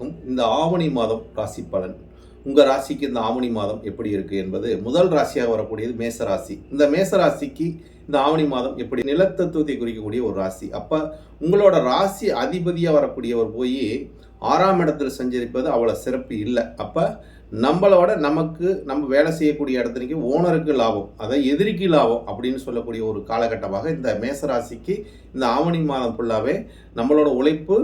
அனைவருக்கும் இந்த ஆவணி மாதம் ராசி பலன். உங்கள் ராசிக்கு இந்த ஆவணி மாதம் எப்படி இருக்குது என்பது முதல் ராசியாக வரக்கூடியது மேச ராசி. இந்த மேச ராசிக்கு இந்த ஆவணி மாதம் எப்படி நிலத்தத்துவத்தை குறிக்கக்கூடிய ஒரு ராசி. அப்போ உங்களோட ராசி அதிபதியாக வரக்கூடியவர் போய் ஆறாம் இடத்துல சஞ்சரிப்பது அவ்வளோ சிறப்பு இல்லை. அப்போ நம்மளோட நமக்கு நம்ம வேலை செய்யக்கூடிய இடத்துக்கு ஓனருக்கு லாபம் அதை எதிரிக்கு லாபம் அப்படின்னு சொல்லக்கூடிய ஒரு காலகட்டமாக இந்த மேசராசிக்கு இந்த ஆவணி மாதம் ஃபுல்லாகவே நம்மளோட உழைப்பு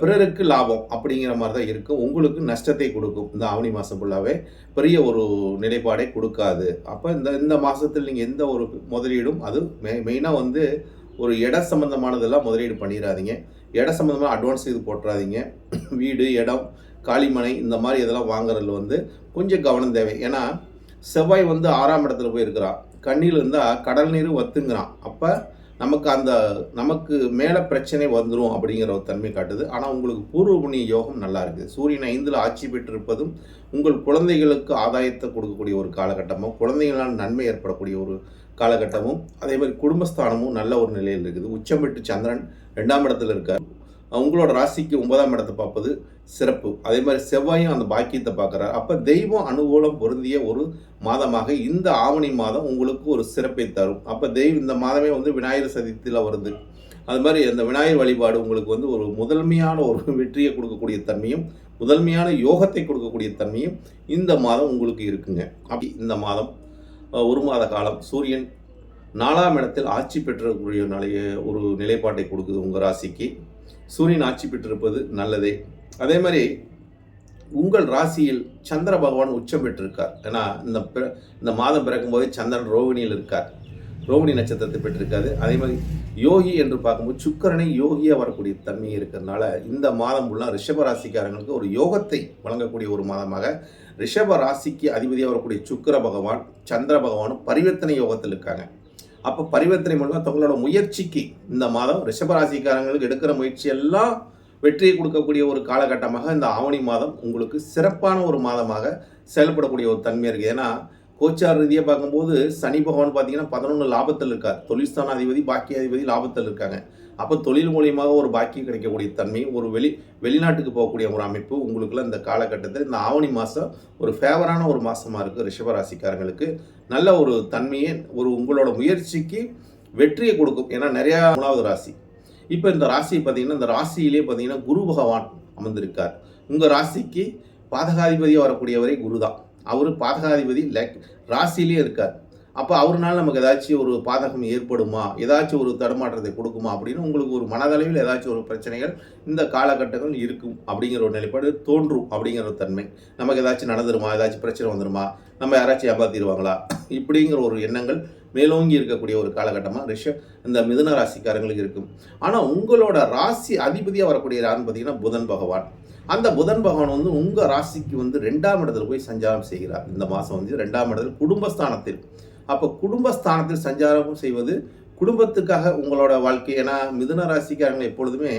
பிறருக்கு லாபம் அப்படிங்கிற மாதிரி தான் இருக்கும் உங்களுக்கு நஷ்டத்தை கொடுக்கும். இந்த ஆவணி மாதம் ஃபுல்லாகவே பெரிய ஒரு நிலைப்பாடை கொடுக்காது. அப்போ இந்த இந்த மாதத்தில் நீங்கள் எந்த ஒரு முதலீடும் அது மெ மெயினாக வந்து ஒரு இட சம்மந்தமானதெல்லாம் முதலீடு பண்ணிடாதீங்க இட சம்மந்தமாக அட்வான்ஸ் இது போட்டுறாதீங்க வீடு இடம் காளிமனை இந்த மாதிரி இதெல்லாம் வாங்குறதுல வந்து கொஞ்சம் கவனம் தேவை. ஏன்னா செவ்வாய் வந்து ஆறாம் இடத்துல போய் இருக்கிறான் கண்ணில் இருந்தால் கடல் நீர் வத்துங்கிறான். அப்போ நமக்கு அந்த நமக்கு மேலே பிரச்சனை வந்துடும் அப்படிங்கிற ஒரு தன்மை காட்டுது. ஆனால் உங்களுக்கு பூர்வ புண்ணிய யோகம் நல்லா இருக்குது. சூரியன் ஐந்தில் ஆட்சி பெற்றிருப்பதும் உங்கள் குழந்தைகளுக்கு ஆதாயத்தை கொடுக்கக்கூடிய ஒரு காலகட்டமும் குழந்தைகளால் நன்மை ஏற்படக்கூடிய ஒரு காலகட்டமும் அதே மாதிரி குடும்பஸ்தானமும் நல்ல ஒரு நிலையில் இருக்குது. உச்சம் பெற்று சந்திரன் ரெண்டாம் இடத்துல இருக்கார். உங்களோட ராசிக்கு ஒன்பதாம் இடத்தை பார்ப்பது சிறப்பு. அதே மாதிரி செவ்வாயும் அந்த பாக்கியத்தை பார்க்குறாரு. அப்போ தெய்வம் அனுகூலம் பொருந்திய ஒரு மாதமாக இந்த ஆவணி மாதம் உங்களுக்கு ஒரு சிறப்பை தரும். அப்போ தெய்வம் இந்த மாதமே வந்து விநாயகர் சதுர்த்தியில் வருது. அது மாதிரி அந்த விநாயகர் வழிபாடு உங்களுக்கு வந்து ஒரு முதன்மையான ஒரு வெற்றியை கொடுக்கக்கூடிய தன்மையும் முதன்மையான யோகத்தை கொடுக்கக்கூடிய தன்மையும் இந்த மாதம் உங்களுக்கு இருக்குங்க. அப்படி இந்த மாதம் ஒரு மாத காலம் சூரியன் நாலாம் இடத்தில் ஆட்சி பெற்றக்கூடிய நிலைய ஒரு நிலைப்பாட்டை கொடுக்குது உங்கள் ராசிக்கு. சூரியன் ஆட்சி பெற்றிருப்பது நல்லதே. அதே மாதிரி உங்கள் ராசியில் சந்திர பகவான் உச்சம் பெற்றிருக்கார். ஏன்னா இந்த பிற- இந்த மாதம் பிறக்கும்போது சந்திரன் ரோகிணியில் இருக்கார். ரோகிணி நட்சத்திரத்தை பெற்றிருக்காது அதே மாதிரி யோகி என்று பார்க்கும்போது சுக்கரனை யோகியாக வரக்கூடிய தன்மை இருக்கிறதுனால இந்த மாதம் உள்ள ரிஷப ராசிக்காரங்களுக்கு ஒரு யோகத்தை வழங்கக்கூடிய ஒரு மாதமாக ரிஷப ராசிக்கு அதிபதியாக வரக்கூடிய சுக்கிர பகவான் சந்திர பகவானும் பரிவர்த்தனை யோகத்தில் இருக்காங்க. அப்போ பரிவர்த்தனை மூலமாக தங்களோட முயற்சிக்கு இந்த மாதம் ரிஷப ராசிக்காரங்களுக்கு எடுக்கிற முயற்சி எல்லாம் வெற்றியை கொடுக்கக்கூடிய ஒரு காலகட்டமாக இந்த ஆவணி மாதம் உங்களுக்கு சிறப்பான ஒரு மாதமாக செயல்படக்கூடிய ஒரு தன்மை இருக்குது ஏன்னா கோச்சார் ரீதியாக பார்க்கும்போது சனி பகவான் பார்த்தீங்கன்னா பதினொன்று லாபத்தில் இருக்கார். தொழில்ஸ்தான அதிபதி பாக்கிய அதிபதி லாபத்தில் இருக்காங்க. அப்போ தொழில் மூலியமாக ஒரு பாக்கியம் கிடைக்கக்கூடிய தன்மை ஒரு வெளி வெளிநாட்டுக்கு போகக்கூடிய ஒரு அமைப்பு உங்களுக்குள்ள இந்த காலகட்டத்தில் இந்த ஆவணி மாதம் ஒரு ஃபேவரான ஒரு மாதமாக இருக்குது ரிஷபராசிக்காரங்களுக்கு. நல்ல ஒரு தன்மையை ஒரு உங்களோட முயற்சிக்கு வெற்றியை கொடுக்கும். ஏன்னா நிறையா மூணாவது ராசி. இப்போ இந்த ராசி பார்த்தீங்கன்னா இந்த ராசியிலே பார்த்தீங்கன்னா குரு பகவான் அமர்ந்திருக்கார். உங்கள் ராசிக்கு பாதகாதிபதியாக வரக்கூடியவரே குரு தான் அவர் பாதகாதிபதி லக் ராசியிலே இருக்கார். அப்போ அவர்னால நமக்கு ஏதாச்சும் ஒரு பாதகம் ஏற்படுமா? ஏதாச்சும் ஒரு தடுமாற்றத்தை கொடுக்குமா? அப்படின்னு உங்களுக்கு ஒரு மனதளவில் ஏதாச்சும் ஒரு பிரச்சனைகள் இந்த காலகட்டங்கள் இருக்கும் அப்படிங்கிற ஒரு நிலைப்பாடு தோன்றும் அப்படிங்கிற ஒரு தன்மை. நமக்கு ஏதாச்சும் நடந்துருமா? ஏதாச்சும் பிரச்சனை வந்துருமா? நம்ம யாராச்சும் ஏமாத்திடுவாங்களா இப்படிங்கிற ஒரு எண்ணங்கள் மேலோங்கி இருக்கக்கூடிய ஒரு காலகட்டமாக ரிஷ இந்த மிதுன ராசிக்காரங்களுக்கு இருக்கும். ஆனால் உங்களோட ராசி அதிபதியாக வரக்கூடிய யாருன்னு பார்த்தீங்கன்னா புதன் பகவான். அந்த புதன் பகவான் வந்து உங்கள் ராசிக்கு வந்து ரெண்டாம் இடத்துல போய் சஞ்சாரம் செய்கிறார். இந்த மாதம் வந்து ரெண்டாம் இடத்துல குடும்பஸ்தானத்தில். அப்போ குடும்பஸ்தானத்தில் சஞ்சாரம் செய்வது குடும்பத்துக்காக உங்களோட வாழ்க்கை. ஏன்னா மிதுன ராசிக்காரங்க எப்பொழுதுமே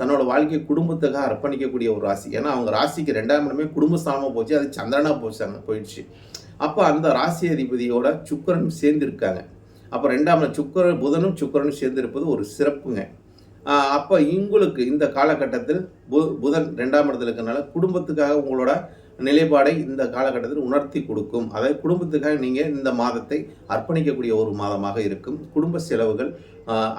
தன்னோட வாழ்க்கையை குடும்பத்துக்காக அர்ப்பணிக்கக்கூடிய ஒரு ராசி. ஏன்னா அவங்க ராசிக்கு ரெண்டாம் இடமே குடும்பஸ்தானமாக போச்சு. அது சந்திரனாக போச்சாங்க போயிடுச்சு. அப்போ அந்த ராசி அதிபதியோட சுக்கிரன் சேர்ந்திருக்காங்க. அப்போ ரெண்டாம் சுக்கர புதனும் சுக்கரனும் சேர்ந்திருப்பது ஒரு சிறப்புங்க. அப்போ உங்களுக்கு இந்த காலகட்டத்தில் பு புதன் ரெண்டாம் இடத்துல இருக்கிறனால குடும்பத்துக்காக உங்களோட நிலைப்பாடை இந்த காலகட்டத்தில் உணர்த்தி கொடுக்கும். அதாவது குடும்பத்துக்காக நீங்கள் இந்த மாதத்தை அர்ப்பணிக்கக்கூடிய ஒரு மாதமாக இருக்கும். குடும்ப செலவுகள்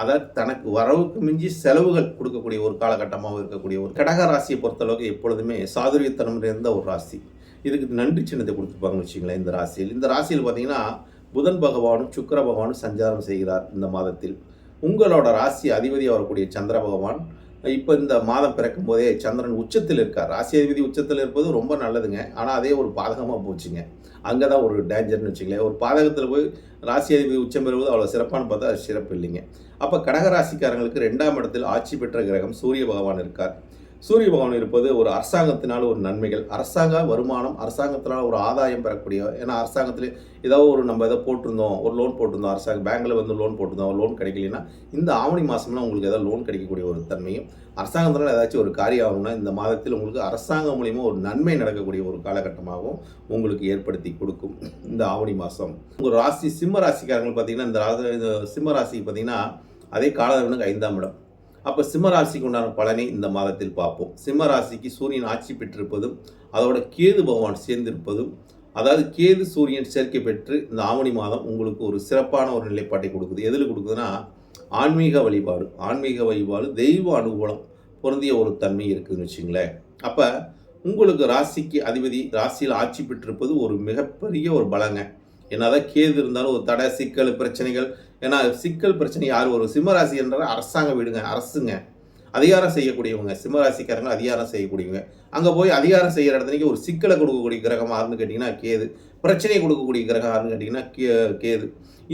அதாவது தனக்கு வரவுக்கு மிஞ்சி செலவுகள் கொடுக்கக்கூடிய ஒரு காலகட்டமாக இருக்கக்கூடிய ஒரு கடக ராசியை பொறுத்தளவுக்கு எப்பொழுதுமே சாதுரியத்தனம் நிறைந்த ஒரு ராசி. இதுக்கு நன்றி சின்னத்தை கொடுத்துருப்பாங்கன்னு வச்சுங்களேன் இந்த ராசியில். இந்த ராசியில் பார்த்தீங்கன்னா புதன் பகவானும் சுக்கிர பகவானும் சஞ்சாரம் செய்கிறார் இந்த மாதத்தில். உங்களோட ராசி அதிபதியாக வரக்கூடிய சந்திர பகவான் இப்போ இந்த மாதம் பிறக்கும் போதே சந்திரன் உச்சத்தில் இருக்கார். ராசியாதிபதி உச்சத்தில் இருப்பது ரொம்ப நல்லதுங்க. ஆனால் அதே ஒரு பாதகமாக போச்சுங்க. அங்கே தான் ஒரு டேஞ்சர்னு வச்சுங்களேன் ஒரு பாதகத்தில் போய் ராசி அதிபதி உச்சம் பெறுவது அவ்வளோ சிறப்பானு பார்த்தா அது சிறப்பு இல்லைங்க. அப்போ கடகராசிக்காரங்களுக்கு ரெண்டாம் இடத்தில் ஆட்சி பெற்ற கிரகம் சூரிய பகவான் இருக்கார். சூரிய பகவான் இருப்பது ஒரு அரசாங்கத்தினால் ஒரு நன்மைகள். அரசாங்க வருமானம் அரசாங்கத்தினால் ஒரு ஆதாயம் பெறக்கூடிய ஏன்னா அரசாங்கத்தில் ஏதோ ஒரு நம்ம எதை போட்டிருந்தோம் ஒரு லோன் போட்டிருந்தோம் அரசாங்க பேங்க்கில் வந்து லோன் போட்டிருந்தோம் லோன் கிடைக்கலன்னா இந்த ஆவணி மாதம்லாம் உங்களுக்கு ஏதாவது லோன் கிடைக்கக்கூடிய ஒரு தன்மையும் அரசாங்கத்தினால் ஏதாச்சும் ஒரு காரியம் ஆகணும்னா இந்த மாதத்தில் உங்களுக்கு அரசாங்கம் மூலிமா ஒரு நன்மை நடக்கக்கூடிய ஒரு காலகட்டமாகவும் உங்களுக்கு ஏற்படுத்தி கொடுக்கும் இந்த ஆவணி மாதம் உங்கள் ராசி சிம்ம ராசிக்காரங்க பார்த்தீங்கன்னா இந்த ராசி இந்த சிம்ம ராசிக்கு பார்த்தீங்கன்னா அதே காலதவனுக்கு ஐந்தாம் இடம். அப்போ சிம்மராசிக்கு உண்டான பலனை இந்த மாதத்தில் பார்ப்போம். சிம்மராசிக்கு சூரியன் ஆட்சி பெற்றிருப்பதும் அதோட கேது பகவான் சேர்ந்திருப்பதும் அதாவது கேது சூரியன் சேர்க்கை பெற்று இந்த ஆவணி மாதம் உங்களுக்கு ஒரு சிறப்பான ஒரு நிலைப்பாட்டை கொடுக்குது. எதில் கொடுக்குதுன்னா ஆன்மீக வழிபாடு. ஆன்மீக வழிபாடு தெய்வ அனுகூலம் பொருந்திய ஒரு தன்மை இருக்குதுன்னு வச்சுங்களேன். அப்போ உங்களுக்கு ராசிக்கு அதிபதி ராசியில் ஆட்சி பெற்றிருப்பது ஒரு மிகப்பெரிய ஒரு பலங்க. என்னதான் கேது இருந்தாலும் ஒரு தடை சிக்கல் பிரச்சனைகள் ஏன்னா சிக்கல் பிரச்சனை யார் வரும் சிம்மராசி என்ற அரசாங்க வீடுங்க அரசுங்க. அதிகாரம் செய்யக்கூடியவங்க சிம்மராசிக்காரங்க அதிகாரம் செய்யக்கூடியவங்க. அங்கே போய் அதிகாரம் செய்கிற இடத்துக்கு ஒரு சிக்கலை கொடுக்கக்கூடிய கிரகம் யாருன்னு கேட்டிங்கன்னா கேது. பிரச்சனையை கொடுக்கக்கூடிய கிரகம் யாருன்னு கேட்டிங்கன்னா கே கேது.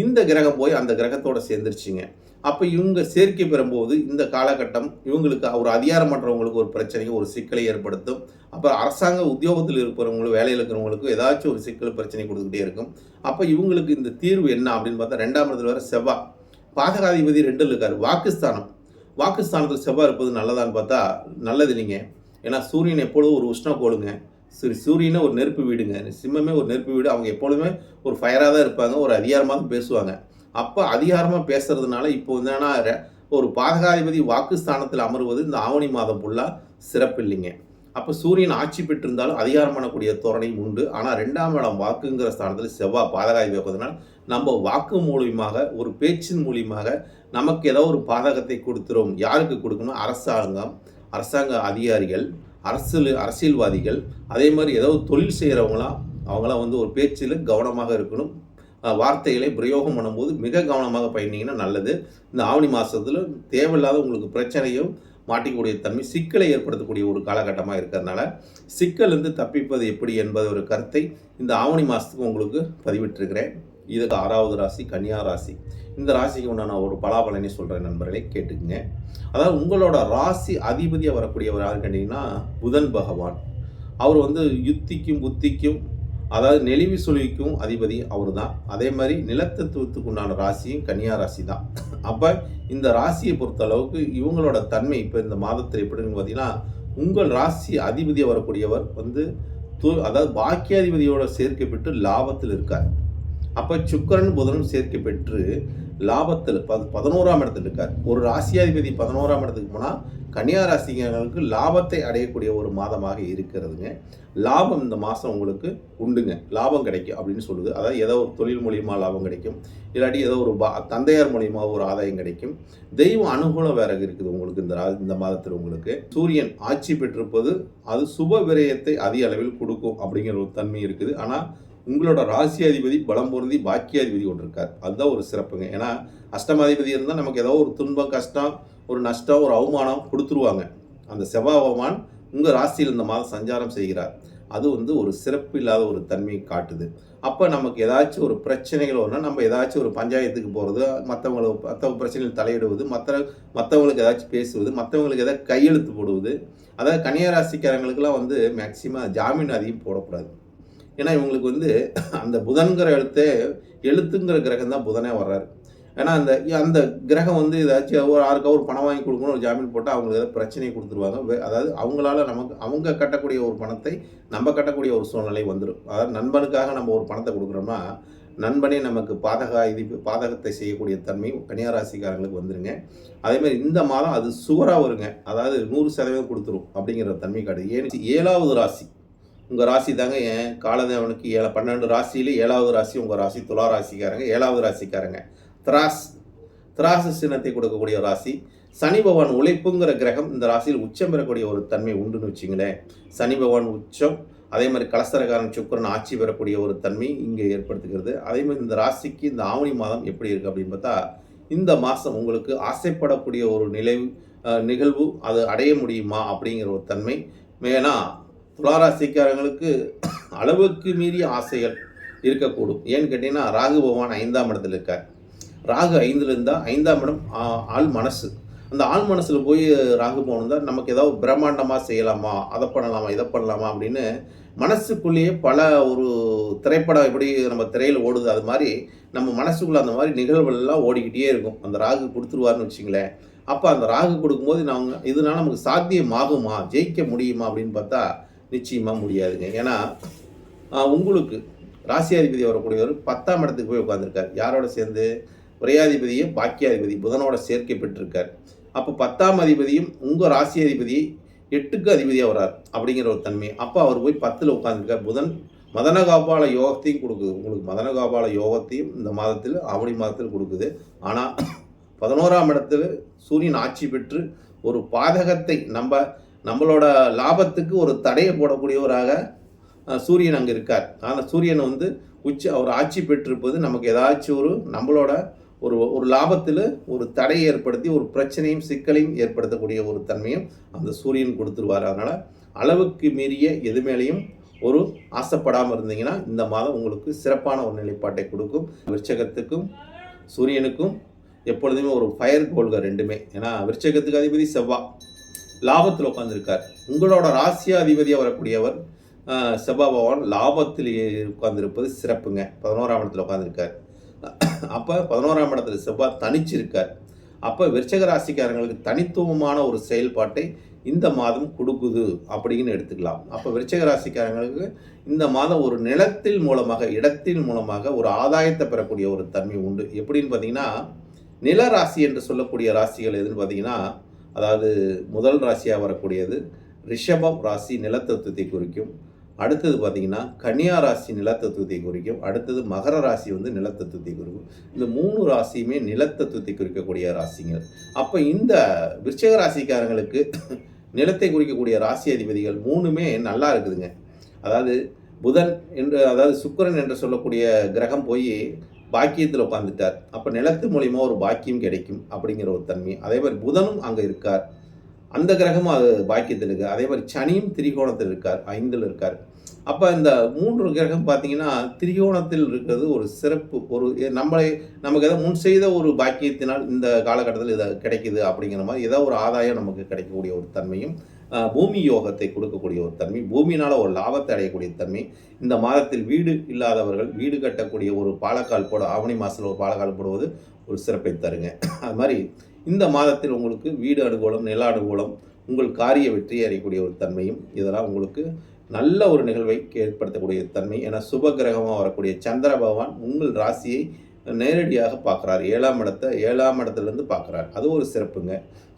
இந்த கிரகம் போய் அந்த கிரகத்தோட சேர்ந்துருச்சுங்க. அப்போ இவங்க சேர்க்கை பெறும்போது இந்த காலகட்டம் இவங்களுக்கு ஒரு அதிகாரம் பண்ணுறவங்களுக்கு ஒரு பிரச்சனையை ஒரு சிக்கலை ஏற்படுத்தும். அப்புறம் அரசாங்க உத்தியோகத்தில் இருக்கிறவங்களும் வேலையில் இருக்கிறவங்களுக்கும் ஏதாச்சும் ஒரு சிக்கல் பிரச்சனை கொடுத்துக்கிட்டே இருக்கும். அப்போ இவங்களுக்கு இந்த தீர்வு என்ன அப்படின்னு பார்த்தா ரெண்டாம் இடத்துல வர செவ்வாய் பாதகாதிபதி ரெண்டில் இருக்கார். வாக்குஸ்தானம். வாக்குஸ்தானத்தில் செவ்வாய் இருப்பது நல்லதான்னு பார்த்தா நல்லது இல்லைங்க ஏன்னா சூரியன் எப்பொழுதும் ஒரு உஷ்ண கோளுங்க சரி சூரியனை ஒரு நெருப்பு வீடுங்க. சிம்மமே ஒரு நெருப்பு வீடு. அவங்க எப்பொழுதுமே ஒரு ஃபயராக தான் இருப்பாங்க. ஒரு அதிகாரமாக தான் பேசுவாங்க. அப்போ அதிகாரமாக பேசுறதுனால இப்போ வந்து என்னன்னா ஒரு பாதகாதிபதி வாக்குஸ்தானத்தில் அமர்வது இந்த ஆவணி மாதம் ஃபுல்லாக சிறப்பு இல்லைங்க. அப்போ சூரியன் ஆட்சி பெற்றிருந்தாலும் அதிகாரம் பண்ணக்கூடிய தோரணையும் உண்டு. ஆனால் ரெண்டாம் இடம் வாக்குங்கிற ஸ்தானத்தில் செவ்வாய் பாதகாதிபதி வைப்பதனால் நம்ம வாக்கு மூலியமாக ஒரு பேச்சின் மூலியமாக நமக்கு ஏதோ ஒரு பாதகத்தை கொடுத்துரும் யாருக்கு கொடுக்கணும்? அரசாங்கம் அரசாங்க அதிகாரிகள் அரசியல் அரசியல்வாதிகள். அதே மாதிரி ஏதோ தொழில் செய்கிறவங்களாம் அவங்களாம் வந்து ஒரு பேச்சில் கவனமாக இருக்கணும். வார்த்தைகளை பிரயோகம் பண்ணும்போது மிக கவனமாக பயணிங்கன்னா நல்லது. இந்த ஆவணி மாதத்தில் தேவையில்லாத உங்களுக்கு பிரச்சனையும் மாட்டிக்கக்கூடிய தன்மை சிக்கலை ஏற்படுத்தக்கூடிய ஒரு காலகட்டமாக இருக்கிறதுனால சிக்கலிருந்து தப்பிப்பது எப்படி என்பது ஒரு கருத்தை இந்த ஆவணி மாதத்துக்கு உங்களுக்கு பதிவிட்டிருக்கிறேன். இதுக்கு ஆறாவது ராசி கன்னியா ராசி. இந்த ராசிக்கு உண்டான ஒரு பலாபலனை சொல்கிறேன் நண்பர்களே கேட்டுக்குங்க. அதாவது உங்களோட ராசி அதிபதியாக வரக்கூடியவர் யாருன்னு கேட்டிங்கன்னா புதன் பகவான். அவர் வந்து யுத்திக்கும் புத்திக்கும் அதாவது நெளிவு சுழிக்கும் அதிபதி அவர் தான் அதே மாதிரி நிலத்தத்துவத்துக்கு உண்டான ராசியும் கன்னியா ராசி தான் அப்போ இந்த ராசியை பொறுத்த அளவுக்கு இவங்களோட தன்மை இப்போ இந்த மாதத்தில் எப்படின்னு பார்த்தீங்கன்னா உங்கள் ராசி அதிபதி வரக்கூடியவர் வந்து து- அதாவது பாக்கியாதிபதியோட சேர்க்கப்பட்டு லாபத்தில் இருக்கார். அப்போ சுக்கிரன் புதனும் சேர்க்கை பெற்று லாபத்தில் பத் பதினோராம் இடத்துல இருக்கார். ஒரு ராசியாதிபதி பதினோராம் இடத்துக்கு போனால் கன்னியா ராசிகளுக்கு லாபத்தை அடையக்கூடிய ஒரு மாதமாக இருக்கிறதுங்க. லாபம் இந்த மாதம் உங்களுக்கு உண்டுங்க. லாபம் கிடைக்கும் அப்படின்னு சொல்லுது. அதாவது ஏதோ ஒரு தொழில் மூலியமாக லாபம் கிடைக்கும். இல்லாட்டி ஏதோ ஒரு பா தந்தையார் மூலியமாக ஒரு ஆதாயம் கிடைக்கும். தெய்வ அனுகூலம் வேற இருக்குது உங்களுக்கு இந்த இந்த மாதத்தில் உங்களுக்கு. சூரியன் ஆட்சி பெற்றிருப்பது அது சுப விரயத்தை அதிக அளவில் கொடுக்கும் அப்படிங்கிற ஒரு தன்மை இருக்குது. ஆனால் உங்களோட ராசி அதிபதி பலம் பொருந்தி பாக்கியாதிபதி ஒன்று இருக்கார் அதுதான் ஒரு சிறப்புங்க. ஏன்னா அஷ்டமாதிபதி இருந்தால் நமக்கு ஏதோ ஒரு துன்பம் கஷ்டம் ஒரு நஷ்டம் ஒரு அவமானம் கொடுத்துருவாங்க. அந்த செவ்வாய் உங்கள் ராசியில் இந்த மாதம் சஞ்சாரம் செய்கிறார். அது வந்து ஒரு சிறப்பு இல்லாத ஒரு தன்மையை காட்டுது. அப்போ நமக்கு ஏதாச்சும் ஒரு பிரச்சனைகள் வரும்னா நம்ம ஏதாச்சும் ஒரு பஞ்சாயத்துக்கு போகிறது மற்றவங்களை மற்ற பிரச்சனைகள் தலையிடுவது மற்ற மற்றவங்களுக்கு ஏதாச்சும் பேசுவது மற்றவங்களுக்கு ஏதாவது கையெழுத்து போடுவது. அதாவது கன்னியராசிக்காரங்களுக்கெல்லாம் வந்து மேக்சிமம் ஜாமீன் அதிகம் போடக்கூடாது. ஏன்னா இவங்களுக்கு வந்து அந்த புதன்கிற எழுத்தே எழுத்துங்கிற கிரகம் தான் புதனே வர்றாரு. ஏன்னா அந்த அந்த கிரகம் வந்து ஏதாச்சும் ஒரு யாருக்கா ஒரு பணம் வாங்கி கொடுக்கணும் ஒரு ஜாமீன் போட்டால் அவங்களுக்கு ஏதாவது பிரச்சனையை கொடுத்துருவாங்க. வே- அதாவது அவங்களால நமக்கு அவங்க கட்டக்கூடிய ஒரு பணத்தை நம்ம கட்டக்கூடிய ஒரு சூழ்நிலை வந்துடும் அதாவது நண்பனுக்காக நம்ம ஒரு பணத்தை கொடுக்குறோம்னா நண்பனே நமக்கு பாதக இது பாதகத்தை செய்யக்கூடிய தன்மை கன்னியாராசிக்காரங்களுக்கு வந்துருங்க. அதே மாதிரி இந்த மாதம் அது சுவராக வருங்க. அதாவது நூறு சதவீதம் கொடுத்துரும் அப்படிங்கிற தன்மை காட்டுது. ஏன் ஏழாவது ராசி. உங்கள் ராசி தாங்க ஏன்? காலதேவனுக்கு ஏழை பன்னெண்டு ராசியிலே ஏழாவது ராசி உங்கள் ராசி துலா ராசிக்காரங்க ஏழாவது ராசிக்காரங்க. திராஸ் திராசு சின்னத்தை கொடுக்கக்கூடிய ராசி. சனி பகவான் உழைப்புங்கிற கிரகம் இந்த ராசியில் உச்சம் பெறக்கூடிய ஒரு தன்மை உண்டுன்னு வச்சுங்களேன். சனி பகவான் உச்சம் அதே மாதிரி கலசரகாரன் சுக்கிரன் ஆட்சி பெறக்கூடிய ஒரு தன்மை இங்கே ஏற்படுத்துகிறது. அதே மாதிரி இந்த ராசிக்கு இந்த ஆவணி மாதம் எப்படி இருக்குது அப்படின்னு பார்த்தா இந்த மாதம் உங்களுக்கு ஆசைப்படக்கூடிய ஒரு நிலை நிகழ்வு அது அடைய முடியுமா அப்படிங்கிற ஒரு தன்மை. ஏன்னா துளாராசிக்காரங்களுக்கு அளவுக்கு மீறிய ஆசைகள் இருக்கக்கூடும். ஏன்னு கேட்டிங்கன்னா ராகு பகவான் ஐந்தாம் இடத்துல இருக்கார். ராகு ஐந்தில் இருந்தால் ஐந்தாம் இடம் ஆ- ஆள் மனசு. அந்த ஆள் மனசில் போய் ராகு பகவான் தான் நமக்கு ஏதாவது பிரம்மாண்டமாக செய்யலாமா? அதை பண்ணலாமா? இதை பண்ணலாமா? அப்படின்னு மனசுக்குள்ளேயே பல ஒரு திரைப்படம் எப்படி நம்ம திரையில் ஓடுது அது மாதிரி நம்ம மனசுக்குள்ளே அந்த மாதிரி நிகழ்வுகள்லாம் ஓடிக்கிட்டே இருக்கும். அந்த ராகு கொடுத்துருவாருன்னு வச்சுங்களேன் அப்போ அந்த ராகு கொடுக்கும்போது நாங்கள் இதனால் நமக்கு சாத்தியமாகுமா? ஜெயிக்க முடியுமா? அப்படின்னு பார்த்தா நிச்சயமாக முடியாதுங்க. ஏன்னா உங்களுக்கு ராசியாதிபதி வரக்கூடியவர் பத்தாம் இடத்துக்கு போய் உட்காந்துருக்கார் யாரோட சேர்ந்து? உரையாதிபதியும் பாக்கியாதிபதி புதனோட சேர்க்கை பெற்றிருக்கார். அப்போ பத்தாம் அதிபதியும் உங்கள் ராசி அதிபதி எட்டுக்கு அதிபதியாக வரார் அப்படிங்கிற ஒரு தன்மை. அப்போ அவர் போய் பத்தில் உட்காந்துருக்கார் புதன் மதனகாபால யோகத்தையும் கொடுக்குது. உங்களுக்கு மதனகாபால யோகத்தையும் இந்த மாதத்தில் ஆவணி மாதத்தில் கொடுக்குது. ஆனால் பதினோராம் இடத்துல சூரியன் ஆட்சி பெற்று ஒரு பாதகத்தை நம்ம நம்மளோட லாபத்துக்கு ஒரு தடையை போடக்கூடியவராக சூரியன் அங்கே இருக்கார். ஆனால் சூரியன் வந்து உச்சி அவர் ஆட்சி பெற்றிருப்பது நமக்கு ஏதாச்சும் ஒரு நம்மளோட ஒரு ஒரு லாபத்தில் ஒரு தடையை ஏற்படுத்தி ஒரு பிரச்சனையும் சிக்கலையும் ஏற்படுத்தக்கூடிய ஒரு தன்மையும் அந்த சூரியன் கொடுத்துருவார். அதனால் அளவுக்கு மீறிய எது மேலேயும் ஒரு ஆசைப்படாமல் இருந்தீங்கன்னா இந்த மாதம் உங்களுக்கு சிறப்பான ஒரு நிலைப்பாட்டை கொடுக்கும். விருச்சகத்துக்கும் சூரியனுக்கும் எப்பொழுதுமே ஒரு ஃபயர் கோல்கள் ரெண்டுமே. ஏன்னா விருச்சகத்துக்கு அதிபதி செவ்வாய் லாபத்தில் உட்காந்துருக்கார் உங்களோட ராசியா அதிபதியாக வரக்கூடியவர் ஆஹ், செவ்வாய் பகவான் லாபத்தில் உட்கார்ந்துருப்பது சிறப்புங்க. பதினோராம் இடத்துல உட்காந்துருக்கார் அப்போ பதினோராம் இடத்துல செவ்வாய் தனிச்சிருக்கார். அப்போ விருச்சக ராசிக்காரங்களுக்கு தனித்துவமான ஒரு செயல்பாட்டை இந்த மாதம் கொடுக்குது அப்படின்னு எடுத்துக்கலாம். அப்போ விருச்சக ராசிக்காரங்களுக்கு இந்த மாதம் ஒரு நிலத்தில் மூலமாக இடத்தின் மூலமாக ஒரு ஆதாயத்தை பெறக்கூடிய ஒரு தன்மை உண்டு. எப்படின்னு பார்த்தீங்கன்னா நில ராசி என்று சொல்லக்கூடிய ராசிகள் எதுன்னு பார்த்தீங்கன்னா அதாவது முதல் ராசியாக வரக்கூடியது ரிஷபம் ராசி நிலத்தத்துவத்தை குறிக்கும். அடுத்தது பார்த்தீங்கன்னா கன்னியா ராசி நிலத்தத்துவத்தை குறிக்கும். அடுத்தது மகர ராசி வந்து நிலத்தத்துவத்தை குறிக்கும். இந்த மூணு ராசியுமே நிலத்தத்துவத்தை குறிக்கக்கூடிய ராசிகள் அப்போ இந்த விருச்சக ராசிக்காரங்களுக்கு நிலத்தை குறிக்கக்கூடிய ராசி அதிபதிகள் மூணுமே நல்லா இருக்குதுங்க. அதாவது புதன் என்று அதாவது சுக்கரன் என்று சொல்லக்கூடிய கிரகம் போய் பாக்கியத்தில் உட்காந்துட்டார் அப்போ நிலத்து மூலிமா ஒரு பாக்கியம் கிடைக்கும் அப்படிங்கிற ஒரு தன்மை. அதே மாதிரி புதனும் அங்கே இருக்கார். அந்த கிரகமும் அது பாக்கியத்தில் இருக்கு அதே மாதிரி சனியும் திரிகோணத்தில் இருக்கார். ஐந்தில் இருக்கார். அப்போ இந்த மூன்று கிரகம் பார்த்தீங்கன்னா திரிகோணத்தில் இருக்கிறது ஒரு சிறப்பு. ஒரு நம்மளை நமக்கு எதாவது முன் செய்த ஒரு பாக்கியத்தினால் இந்த காலகட்டத்தில் இதை கிடைக்குது அப்படிங்கிற மாதிரி ஏதோ ஒரு ஆதாயம் நமக்கு கிடைக்கக்கூடிய ஒரு தன்மையும் பூமி யோகத்தை கொடுக்கக்கூடிய ஒரு தன்மை பூமியினால் ஒரு லாபத்தை அடையக்கூடிய தன்மை இந்த மாதத்தில் வீடு இல்லாதவர்கள் வீடு கட்டக்கூடிய ஒரு பாலக்கால் போட ஆவணி மாதத்தில் ஒரு பாலக்கால் போடுவது ஒரு சிறப்பை தருங்க. அது மாதிரி இந்த மாதத்தில் உங்களுக்கு வீடு அனுகூலம் நில அனுகூலம் உங்கள் காரிய வெற்றி அறியக்கூடிய ஒரு தன்மையும் இதெல்லாம் உங்களுக்கு நல்ல ஒரு நிகழ்வை ஏற்படுத்தக்கூடிய தன்மை. ஏன்னா சுப கிரகமாக வரக்கூடிய சந்திர பகவான் உங்கள் ராசியை நேரடியாக பார்க்குறார். ஏழாம் இடத்தை ஏழாம் இடத்துலேருந்து பார்க்குறார். அது ஒரு சிறப்புங்க.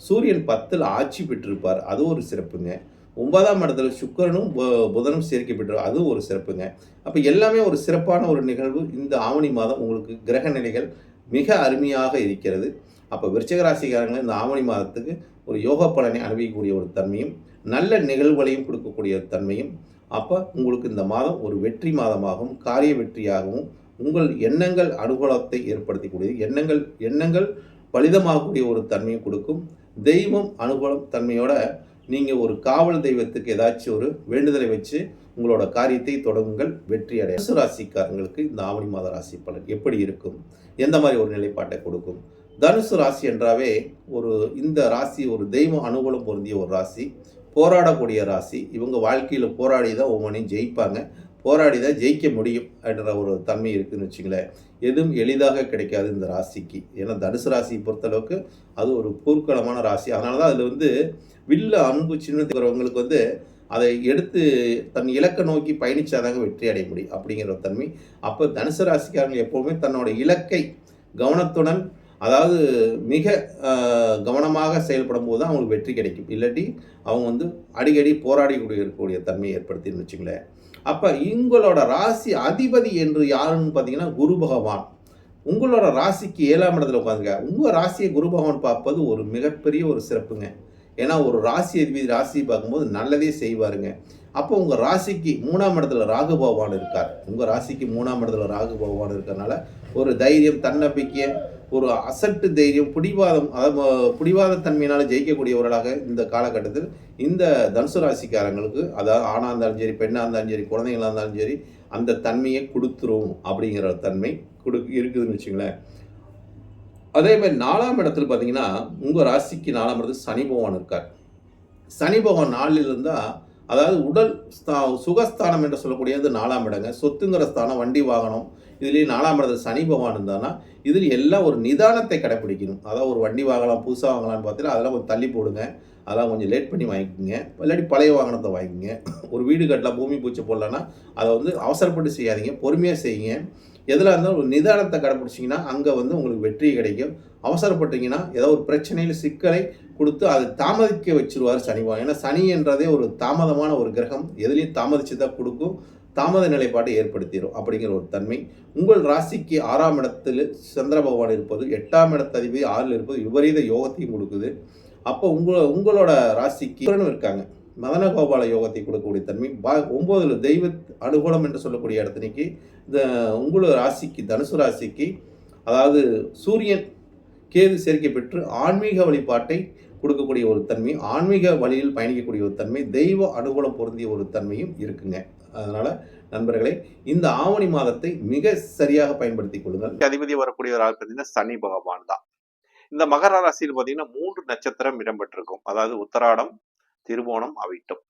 சூரியன் பத்தில் ஆட்சி பெற்றிருப்பார். அது ஒரு சிறப்புங்க. ஒன்பதாம் இடத்துல சுக்கரனும் புதனும் சேர்க்கை பெற்று அது ஒரு சிறப்புங்க. அப்போ எல்லாமே ஒரு சிறப்பான ஒரு நிகழ்வு. இந்த ஆவணி மாதம் உங்களுக்கு கிரக நிலைகள் மிக அருமையாக இருக்கிறது. அப்போ விருச்சகராசிக்காரங்க இந்த ஆவணி மாதத்துக்கு ஒரு யோக பலனை அனுபவிக்கக்கூடிய ஒரு தன்மையும் நல்ல நிகழ்வுகளையும் கொடுக்கக்கூடிய தன்மையும் அப்போ உங்களுக்கு இந்த மாதம் ஒரு வெற்றி மாதமாகவும் காரிய வெற்றியாகவும் உங்கள் எண்ணங்கள் அனுகூலத்தை ஏற்படுத்தக்கூடியது. எண்ணங்கள் எண்ணங்கள் பலிதமாகக்கூடிய ஒரு தன்மையை கொடுக்கும். தெய்வம் அனுகூலம் தன்மையோட நீங்கள் ஒரு காவல் தெய்வத்துக்கு ஏதாச்சும் ஒரு வேண்டுதலை வச்சு உங்களோட காரியத்தை தொடங்குங்கள். வெற்றி அடைய. ராசிக்காரங்களுக்கு இந்த ஆவணி மாத ராசி பலன் எப்படி இருக்கும்? எந்த மாதிரி ஒரு நிலைப்பாட்டை கொடுக்கும்? தனுசு ராசி என்றாவே ஒரு இந்த ராசி ஒரு தெய்வ அனுகூலம் பொருந்திய ஒரு ராசி. போராடக்கூடிய ராசி. இவங்க வாழ்க்கையில் போராடி தான் ஒவ்வொன்றையும் ஜெயிப்பாங்க. போராடி தான் ஜெயிக்க முடியும் என்ற ஒரு தன்மை இருக்குதுன்னு வச்சுங்களேன். எதுவும் எளிதாக கிடைக்காது இந்த ராசிக்கு. ஏன்னா தனுசு ராசியை பொறுத்தளவுக்கு அது ஒரு போர்க்களமான ராசி. அதனால தான் அதில் வந்து வில்ல அன்பு சின்னத்துக்கிறவங்களுக்கு வந்து அதை எடுத்து தன் இலக்கை நோக்கி பயணித்தாதாங்க வெற்றி அடைய முடியும் அப்படிங்கிற ஒரு தன்மை. அப்போ தனுசு ராசிக்காரங்க எப்போவுமே தன்னோட இலக்கை கவனத்துடன் அதாவது மிக கவனமாக செயல்படும் போது தான் அவங்களுக்கு வெற்றி கிடைக்கும். இல்லாட்டி அவங்க வந்து அடிக்கடி போராடி கூடிய இருக்கக்கூடிய தன்மையை ஏற்படுத்தின்னு வச்சுங்களேன். அப்போ உங்களோட ராசி அதிபதி என்று யாருன்னு பார்த்தீங்கன்னா குரு பகவான். உங்களோட ராசிக்கு ஏழாம் இடத்துல உட்காந்துங்க. உங்கள் ராசியை குரு பகவான் பார்ப்பது ஒரு மிகப்பெரிய ஒரு சிறப்புங்க. ஏன்னா ஒரு ராசி அதிபதி ராசி பார்க்கும்போது நல்லதே செய்வாருங்க. அப்போ உங்கள் ராசிக்கு மூணாம் இடத்துல ராகு பகவான் இருக்கார். உங்கள் ராசிக்கு மூணாம் இடத்துல ராகு பகவான் இருக்கிறதுனால ஒரு தைரியம் தன்னம்பிக்கை ஒரு அசட்டு தைரியம் பிடிவாதம் அதாவது பிடிவாத தன்மையினால் ஜெயிக்கக்கூடியவர்களாக இந்த காலகட்டத்தில் இந்த தனுசு ராசிக்காரங்களுக்கு அதாவது ஆணாக இருந்தாலும் சரி பெண்ணாக இருந்தாலும் சரி குழந்தைங்களாக இருந்தாலும் சரி அந்த தன்மையை கொடுத்துரும் அப்படிங்கிற தன்மை கொடு இருக்குதுன்னு வச்சுங்களேன். அதே மாதிரி நாலாம் இடத்துல பார்த்தீங்கன்னா உங்கள் ராசிக்கு நாலாம் இடத்துல சனி பகவான் இருக்கார். சனி பகவான் நாளில் இருந்தால் அதாவது உடல் ஸ்தா சுகஸ்தானம் என்று சொல்லக்கூடியது நாலாம் இடங்க. சொத்துங்கிற ஸ்தானம் வண்டி வாகனம் இதுலேயே நாலாம் இடத்துல சனி பகவான் இருந்தானா இதில் எல்லாம் ஒரு நிதானத்தை கடைப்பிடிக்கணும். அதாவது ஒரு வண்டி வாங்கலாம் புதுசாக வாங்கலாம்னு பார்த்தீங்கன்னா அதெல்லாம் கொஞ்சம் தள்ளி போடுங்க. அதெல்லாம் கொஞ்சம் லேட் பண்ணி வாங்கிக்கோங்க. இல்லாட்டி பழைய வாகனத்தை வாங்கிக்கோங்க. ஒரு வீடு கட்டலாம் பூமி பூச்சி போடலான்னா அதை வந்து அவசரப்பட்டு செய்யாதீங்க பொறுமையாக செய்யுங்க. எதில் இருந்தாலும் ஒரு நிதானத்தை கடைப்பிடிச்சிங்கன்னா அங்கே வந்து உங்களுக்கு வெற்றி கிடைக்கும். அவசரப்பட்டீங்கன்னா ஏதோ ஒரு பிரச்சனையில் சிக்கலை கொடுத்து அது தாமதிக்க வச்சிருவார் சனி ஏன்னா சனி என்றதே ஒரு தாமதமான ஒரு கிரகம். எதுலேயும் தாமதிச்சு தான் கொடுக்கும். தாமத நிலைப்பாட்டை ஏற்படுத்திடும் அப்படிங்கிற ஒரு தன்மை. உங்கள் ராசிக்கு ஆறாம் இடத்தில் சந்திர பகவான் இருப்பது எட்டாம் இடத்து அதிபதி ஆறில் இருப்பது விபரீத யோகத்தையும் கொடுக்குது. அப்போ உங்கள உங்களோட ராசிக்கு இருக்காங்க. மதன கோபால யோகத்தை கொடுக்கக்கூடிய தன்மை. பா ஒம்போதில் தெய்வ அனுகூலம் என்று சொல்லக்கூடிய இடத்துனைக்கு இந்த உங்களோட ராசிக்கு தனுசு ராசிக்கு அதாவது சூரியன் கேது சேர்க்கை பெற்று ஆன்மீக வழிபாட்டை கொடுக்கக்கூடிய ஒரு தன்மை ஆன்மீக வழியில் பயணிக்கக்கூடிய ஒரு தன்மை தெய்வ அனுகூலம் பொருந்திய ஒரு தன்மையும் இருக்குங்க. அதனால நண்பர்களே இந்த ஆவணி மாதத்தை மிக சரியாக பயன்படுத்திக் கொள்ளுங்கள். அதிபதி வரக்கூடிய ஒரு ஆள் பார்த்தீங்கன்னா சனி பகவான் தான். இந்த மகர ராசியில் பார்த்தீங்கன்னா மூன்று நட்சத்திரம் இடம்பெற்றிருக்கும் அதாவது உத்தராடம் திருவோணம் அவிட்டம்.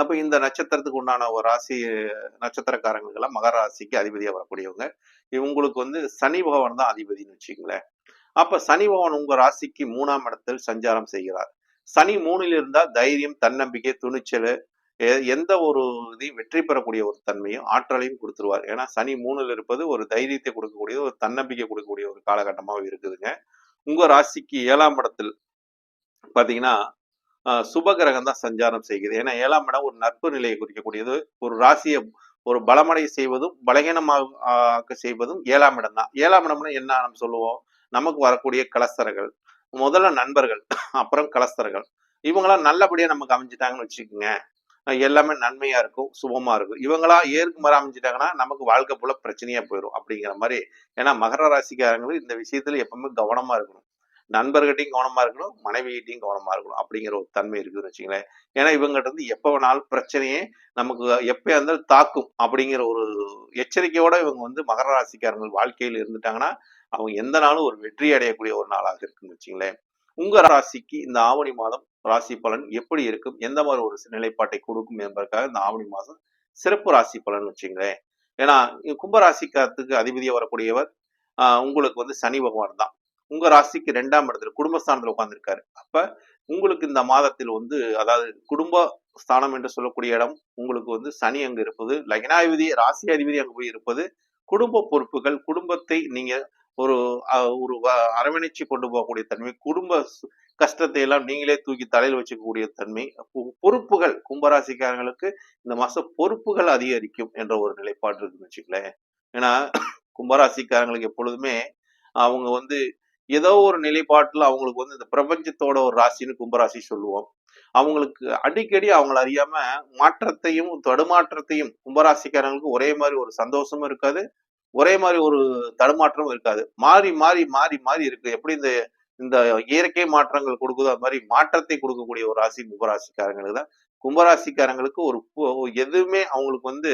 அப்ப இந்த நட்சத்திரத்துக்கு உண்டான ஒரு ராசி நட்சத்திரக்காரங்களுக்கெல்லாம் மகர ராசிக்கு அதிபதியாக வரக்கூடியவங்க. இவங்களுக்கு வந்து சனி பகவான் தான் அதிபதினு வச்சுக்கங்களேன். அப்ப சனி பகவான் உங்க ராசிக்கு மூணாம் இடத்தில் சஞ்சாரம் செய்கிறார். சனி மூணில் இருந்தா தைரியம் தன்னம்பிக்கை துணிச்சல் எந்த ஒரு இதையும் வெற்றி பெறக்கூடிய ஒரு தன்மையும் ஆற்றலையும் கொடுத்துருவார். ஏன்னா சனி மூணில் இருப்பது ஒரு தைரியத்தை கொடுக்கக்கூடிய ஒரு தன்னம்பிக்கை கொடுக்கக்கூடிய ஒரு காலகட்டமாக இருக்குதுங்க. உங்க ராசிக்கு ஏழாம் இடத்தில் பார்த்தீங்கன்னா சுபகிரகம் சுப கிரகம் தான் சஞ்சாரம் செய்கிறது ஏன்னா ஏழாம் இடம் ஒரு நட்பு நிலையை குறிக்கக்கூடியது. ஒரு ராசியை ஒரு பலமடைய செய்வதும் பலகீனமாக செய்வதும் ஏழாம் இடம் தான். ஏழாம் இடம்னா என்ன நம்ம சொல்லுவோம்? நமக்கு வரக்கூடிய கலஸ்தர்கள் முதல்ல நண்பர்கள் அப்புறம் கலஸ்தர்கள் இவங்களாம் நல்லபடியா நமக்கு அமைஞ்சிட்டாங்கன்னு வச்சுக்கோங்க. எல்லாமே நன்மையா இருக்கும் சுபமா இருக்கும். இவங்களா ஏற்கு மாதிரி அமைஞ்சிட்டாங்கன்னா நமக்கு வாழ்க்கை போல பிரச்சனையா போயிடும் அப்படிங்கிற மாதிரி. ஏன்னா மகர ராசிக்காரங்களும் இந்த விஷயத்துல எப்பவுமே கவனமா இருக்கணும். நண்பர்கிட்டையும் கவனமா இருக்கணும் மனைவிகிட்டையும் கவனமா இருக்கணும் அப்படிங்கிற ஒரு தன்மை இருக்குதுன்னு வச்சுங்களேன் ஏன்னா இவங்ககிட்ட இருந்து எப்ப வேணாலும் பிரச்சனையே நமக்கு எப்பயா இருந்தாலும் தாக்கும் அப்படிங்கிற ஒரு எச்சரிக்கையோட இவங்க வந்து மகர ராசிக்காரங்கள் வாழ்க்கையில் இருந்துட்டாங்கன்னா அவங்க எந்த நாளும் ஒரு வெற்றி அடையக்கூடிய ஒரு நாளாக இருக்குன்னு வச்சுங்களேன். உங்க ராசிக்கு இந்த ஆவணி மாதம் ராசி பலன் எப்படி இருக்கும்? எந்த மாதிரி ஒரு நிலைப்பாட்டை கொடுக்கும் என்பதற்காக இந்த ஆவணி மாதம் சிறப்பு ராசி பலன் வச்சுங்களேன். ஏன்னா கும்பராசிக்காரத்துக்கு அதிபதியாக வரக்கூடியவர் ஆஹ் உங்களுக்கு வந்து சனி பகவான் தான். உங்க ராசிக்கு ரெண்டாம் இடத்துல குடும்பஸ்தானத்தில் உட்காந்துருக்காரு அப்ப உங்களுக்கு இந்த மாதத்தில் வந்து அதாவது குடும்ப ஸ்தானம் என்று சொல்லக்கூடிய இடம் உங்களுக்கு வந்து சனி அங்கு இருப்பது லக்னாதிபதி ராசி அதிபதி அங்கு போய் இருப்பது குடும்ப பொறுப்புகள் குடும்பத்தை நீங்க ஒரு ஒரு அரவணைச்சு கொண்டு போகக்கூடிய தன்மை குடும்ப கஷ்டத்தை எல்லாம் நீங்களே தூக்கி தலையில் வச்சுக்கக்கூடிய தன்மை பொறுப்புகள் கும்பராசிக்காரங்களுக்கு இந்த மாசம் பொறுப்புகள் அதிகரிக்கும் என்ற ஒரு நிலைப்பாடு இருக்குன்னு வச்சுக்கலேன். ஏன்னா கும்பராசிக்காரங்களுக்கு எப்பொழுதுமே அவங்க வந்து ஏதோ ஒரு நிலைப்பாட்டுல அவங்களுக்கு வந்து இந்த பிரபஞ்சத்தோட ஒரு ராசின்னு கும்பராசி சொல்லுவோம். அவங்களுக்கு அடிக்கடி அவங்கள அறியாம மாற்றத்தையும் தடுமாற்றத்தையும் கும்பராசிக்காரங்களுக்கு ஒரே மாதிரி ஒரு சந்தோஷமும் இருக்காது ஒரே மாதிரி ஒரு தடுமாற்றமும் இருக்காது. மாறி மாறி மாறி மாறி இருக்கு. எப்படி இந்த இந்த இயற்கை மாற்றங்கள் கொடுக்குதோ அது மாதிரி மாற்றத்தை கொடுக்கக்கூடிய ஒரு ராசி கும்பராசிக்காரங்களுக்கு தான். கும்பராசிக்காரங்களுக்கு ஒரு எதுவுமே அவங்களுக்கு வந்து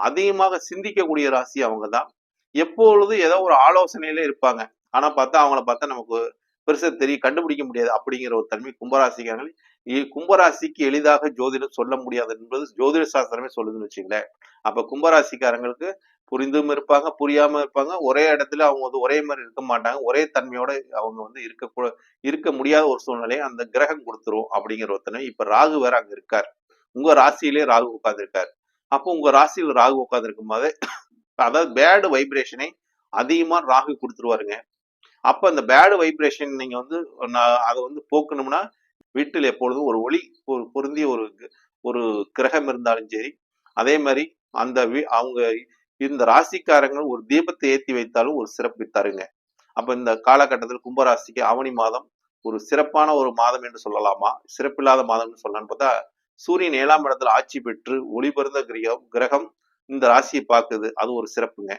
அதிகமாக சிந்திக்கக்கூடிய ராசி அவங்க தான். எப்பொழுது ஏதோ ஒரு ஆலோசனையில இருப்பாங்க. ஆனா பார்த்தா அவங்கள பார்த்தா நமக்கு பெருசாக தெரிய கண்டுபிடிக்க முடியாது. அப்படிங்கிற ஒரு தன்மை கும்பராசிக்காரங்களுக்கு கும்பராசிக்கு எளிதாக ஜோதிடம் சொல்ல முடியாது என்பது ஜோதிட சாஸ்திரமே சொல்லுதுன்னு வச்சுங்களேன். அப்ப கும்பராசிக்காரங்களுக்கு புரிந்தும் இருப்பாங்க புரியாம இருப்பாங்க. ஒரே இடத்துல அவங்க வந்து ஒரே மாதிரி இருக்க மாட்டாங்க. ஒரே தன்மையோட அவங்க வந்து இருக்க இருக்க முடியாத ஒரு சூழ்நிலையை அந்த கிரகம் கொடுத்துரும் அப்படிங்கிற ஒருத்தனை. இப்ப ராகு வேற அங்க இருக்கார். உங்க ராசியிலே ராகு உட்காந்துருக்கார் அப்போ உங்க ராசியில் ராகு உட்காந்துருக்கும் போது அதாவது பேடு வைப்ரேஷனை அதிகமா ராகு கொடுத்துருவாருங்க. அப்ப அந்த பேடு வைப்ரேஷன் நீங்க வந்து நான் அதை வந்து போக்கணும்னா வீட்டில் எப்பொழுதும் ஒரு ஒளி பொ- பொருந்திய ஒரு ஒரு கிரகம் இருந்தாலும் சரி அதே மாதிரி அந்த அவங்க இந்த ராசிக்காரங்க ஒரு தீபத்தை ஏத்தி வைத்தாலும் ஒரு சிறப்பு தருங்க. அப்ப இந்த காலகட்டத்தில் கும்பராசிக்கு ஆவணி மாதம் ஒரு சிறப்பான ஒரு மாதம் என்று சொல்லலாமா? சிறப்பில்லாத மாதம்னு சொல்லலாம்னு பார்த்தா சூரியன் ஏழாம் இடத்துல ஆட்சி பெற்று ஒளிபெருந்த கிரகம் கிரகம் இந்த ராசியை பார்க்குது. அது ஒரு சிறப்புங்க.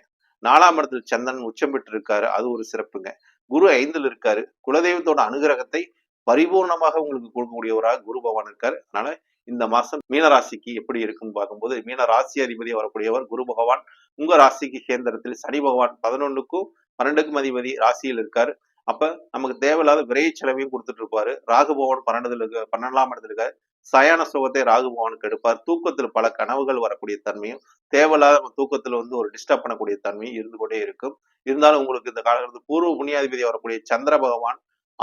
நாலாம் இடத்துல சந்திரன் உச்சம் பெற்று இருக்காரு அது ஒரு சிறப்புங்க. குரு ஐந்தில் இருக்காரு. குலதெய்வத்தோட அனுகிரகத்தை பரிபூர்ணமாக உங்களுக்கு கொடுக்கக்கூடியவராக குரு பகவான் இருக்காரு. அதனால இந்த மாசம் மீனராசிக்கு எப்படி இருக்குன்னு பார்க்கும்போது மீன ராசி அதிபதியா வரக்கூடியவர் குரு பகவான். உங்க ராசிக்கு கேந்திரத்தில் சனி பகவான் பதினொன்னுக்கும் பன்னெண்டுக்கும் அதிபதி ராசியில் இருக்காரு. அப்ப நமக்கு தேவையில்லாத விரைய செலவையும் கொடுத்துட்டு இருப்பாரு. ராகு பகவான் பன்னெண்டுல இருக்க பன்னெண்டாம் இடத்துல இருக்காரு. சயான சுகத்தை ராகு பகவானுக்கு எடுப்பார். தூக்கத்தில் பல கனவுகள் வரக்கூடிய தன்மையும் தேவையில்லாத நம்ம தூக்கத்துல வந்து ஒரு டிஸ்டர்ப் பண்ணக்கூடிய தன்மையும் இருந்து கொண்டே இருக்கும். இருந்தாலும் உங்களுக்கு இந்த காலகட்டத்தில் பூர்வ புண்ணியாதிபதி வரக்கூடிய சந்திர பகவான்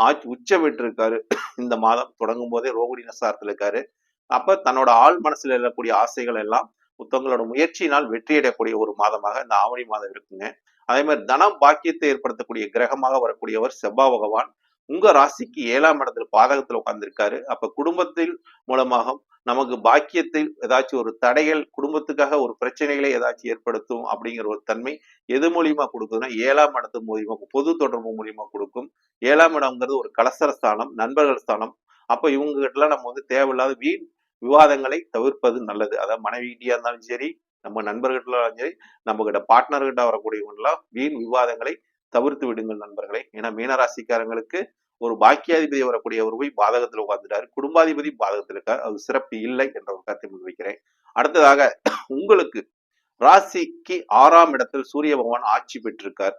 ஆட்சி உச்ச இருக்காரு இந்த மாதம் தொடங்கும் போதே ரோகிணி நசாரத்தில் இருக்காரு. அப்ப தன்னோட ஆள் மனசுல இருக்கக்கூடிய ஆசைகள் எல்லாம் புத்தகங்களோட முயற்சியினால் வெற்றியடையக்கூடிய ஒரு மாதமாக இந்த ஆவணி மாதம் இருக்குங்க. அதே மாதிரி தனம் பாக்கியத்தை ஏற்படுத்தக்கூடிய கிரகமாக வரக்கூடியவர் செவ்வாய் பகவான். உங்க ராசிக்கு ஏழாம் இடத்துல பாதகத்துல உட்கார்ந்துருக்காரு. அப்ப குடும்பத்தில் மூலமாக நமக்கு பாக்கியத்தில் ஏதாச்சும் ஒரு தடைகள் குடும்பத்துக்காக ஒரு பிரச்சனைகளை ஏதாச்சும் ஏற்படுத்தும் அப்படிங்கிற ஒரு தன்மை எது மூலியமா கொடுக்குதுன்னா ஏழாம் இடத்து மூலியமா பொது தொடர்பு மூலியமா கொடுக்கும். ஏழாம் இடம்ங்கிறது ஒரு கலசர ஸ்தானம் நண்பர்கள் ஸ்தானம். அப்ப இவங்க கிட்டலாம் நம்ம வந்து தேவையில்லாத வீண் விவாதங்களை தவிர்ப்பது நல்லது. அதாவது மனைவிட்டியா இருந்தாலும் சரி நம்ம நண்பர்கிட்ட சரி நம்ம கிட்ட பார்ட்னர்கிட்ட வரக்கூடியவங்களாம் வீண் விவாதங்களை தவிர்த்து விடுங்கள் நண்பர்களே. ஏன்னா மீனராசிக்காரங்களுக்கு ஒரு பாக்கியாதிபதி வரக்கூடிய ஒரு போய் பாதகத்துல உட்கார்ந்துட்டாரு. குடும்பாதிபதி பாதகத்தில் இருக்கார். அது சிறப்பு இல்லை என்ற ஒரு கருத்தை முன்வைக்கிறேன். அடுத்ததாக உங்களுக்கு ராசிக்கு ஆறாம் இடத்தில் சூரிய பகவான் ஆட்சி பெற்றிருக்கார்.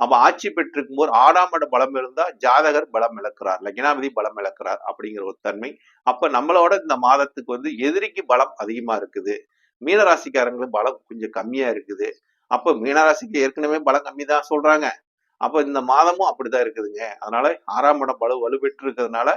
அப்ப ஆட்சி பெற்றிருக்கும் போது ஆறாம் இட பலம் இருந்தா ஜாதகர் பலம் இழக்கிறார். லக்னாபதி பலம் இழக்கிறார் அப்படிங்கிற ஒரு தன்மை. அப்ப நம்மளோட இந்த மாதத்துக்கு வந்து எதிரிக்கு பலம் அதிகமா இருக்குது. மீனராசிக்காரங்களுக்கு பலம் கொஞ்சம் கம்மியா இருக்குது. அப்ப மீனராசிக்கு ஏற்கனவே பலம் கம்மி தான் சொல்றாங்க. அப்ப இந்த மாதமும் அப்படிதான் இருக்குதுங்க. அதனால ஆறாம் இடம் பலு வலுப்பெற்று இருக்கிறதுனால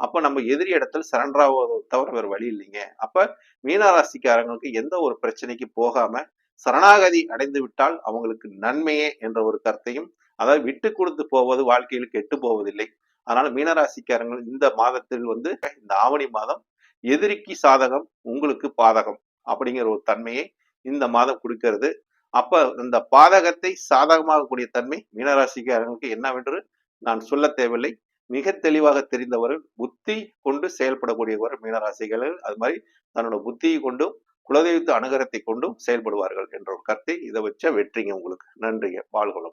அப்ப நம்ம எதிரி இடத்துல சரண்டர் ஆவதை தவிர வேறு வழி இல்லைங்க. அப்ப மீனராசிக்காரங்களுக்கு எந்த ஒரு பிரச்சனைக்கு போகாம சரணாகதி அடைந்து விட்டால் அவங்களுக்கு நன்மையே என்ற ஒரு கருத்தையும் அதாவது விட்டு கொடுத்து போவது வாழ்க்கையில் கெட்டு போவதில்லை. அதனால மீனராசிக்காரங்கள் இந்த மாதத்தில் வந்து இந்த ஆவணி மாதம் எதிரிக்கு சாதகம் உங்களுக்கு பாதகம் அப்படிங்கிற ஒரு தன்மையை இந்த மாதம் கொடுக்கிறது. அப்ப இந்த பாதகத்தை சாதகமாகக்கூடிய தன்மை மீனராசிக்காரங்களுக்கு என்னவென்று நான் சொல்ல தேவையில்லை. மிக தெளிவாக தெரிந்தவர்கள் புத்தி கொண்டு செயல்படக்கூடியவர் மீனராசிகள். அது மாதிரி தன்னோட புத்தியை கொண்டும் குலதெய்வத்து அனுகரத்தை கொண்டும் செயல்படுவார்கள் என்ற ஒரு கருத்தை இதை வச்ச வெற்றிங்க உங்களுக்கு. நன்றிங்க. வாழ்கொளம்.